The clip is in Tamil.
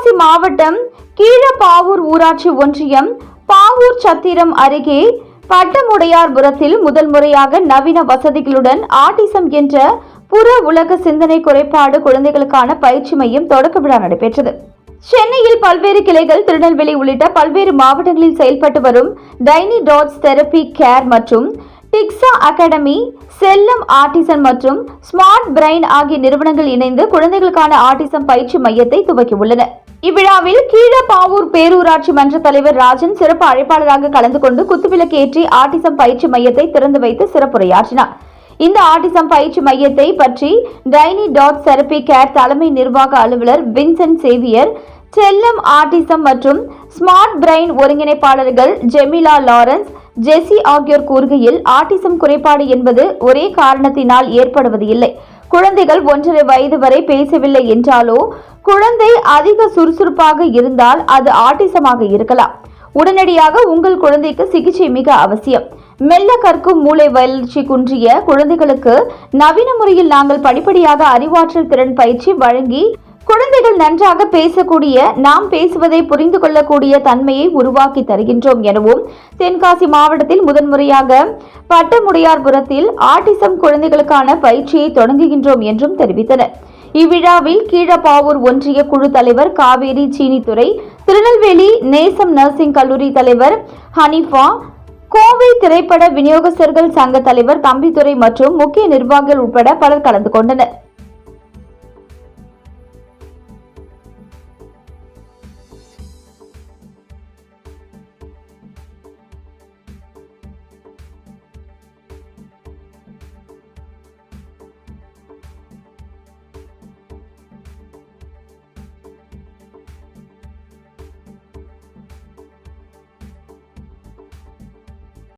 தென்காசி மாவட்டம் கீழப்பாவூர் ஊராட்சி ஒன்றியம் பாவூர் சத்திரம் அருகே பட்டமுடையார்புரத்தில் முதல் முறையாக நவீன வசதிகளுடன் ஆட்டிசம் என்ற புற உலக சிந்தனை குறைபாடு குழந்தைகளுக்கான பயிற்சி மையம் தொடக்க விழா நடைபெற்றது. சென்னையில் பல்வேறு கிளைகள் திருநெல்வேலி உள்ளிட்ட பல்வேறு மாவட்டங்களில் செயல்பட்டு வரும் டைனி டாட்ஸ் தெரப்பி கேர் மற்றும் டிக்ஸா அகாடமி செல்லம் ஆர்டிசன் மற்றும் ஸ்மார்ட் பிரைன் ஆகிய நிறுவனங்கள் இணைந்து குழந்தைகளுக்கான ஆட்டிசம் பயிற்சி மையத்தை துவக்கியுள்ளன. இவ்விழாவில் கீழப்பாவூர் பேரூராட்சி மன்ற தலைவர் ராஜன் சிறப்பு அழைப்பாளராக கலந்து கொண்டு குத்துவிளக்கேற்றி ஆட்டிசம் பயிற்சி மையத்தை திறந்து வைத்து சிறப்புரையாற்றினார். இந்த ஆட்டிசம் பயிற்சி மையத்தை பற்றி டைனி டாட் செரப்பி கேர் தலைமை நிர்வாக அலுவலர் வின்சென்ட் சேவியர் செல்லம் ஆட்டிசம் மற்றும் ஸ்மார்ட் பிரைன் ஒருங்கிணைப்பாளர்கள் ஜெமிலா லாரன்ஸ் ஜெசி ஆகியோர் கூறுகையில் ஆட்டிசம் குறைபாடு என்பது ஒரே காரணத்தினால் ஏற்படுவது இல்லை குழந்தைகள் ஒன்றரை வயது வரை பேசவில்லை என்றாலோ குழந்தை அதிக சுறுசுறுப்பாக இருந்தால் அது ஆட்டிசமாக இருக்கலாம். உடனடியாக உங்கள் குழந்தைக்கு சிகிச்சை மிக அவசியம். மெல்ல கற்கும் மூளை வளர்ச்சி குன்றிய குழந்தைகளுக்கு நவீன முறையில் நாங்கள் படிப்படியாக அறிவாற்றல் திறன் பயிற்சி வழங்கி குழந்தைகள் நன்றாக பேசக்கூடிய நாம் பேசுவதை புரிந்து கொள்ளக்கூடிய தன்மையை உருவாக்கி தருகின்றோம் எனவும் தென்காசி மாவட்டத்தில் முதன்முறையாக பட்டமுடையார்புரத்தில் ஆட்டிசம் குழந்தைகளுக்கான பயிற்சியை தொடங்குகின்றோம் என்றும் தெரிவித்தனர். இவ்விழாவில் கீழப்பாவூர் ஒன்றிய குழு தலைவர் காவேரி சீனித்துறை திருநெல்வேலி நேசம் நர்சிங் கல்லூரி தலைவர் ஹனிஃபா கோவை திரைப்பட விநியோகஸ்தர்கள் சங்க தலைவர் தம்பித்துறை மற்றும் முக்கிய நிர்வாகிகள் உட்பட பலர் கலந்து கொண்டனர்.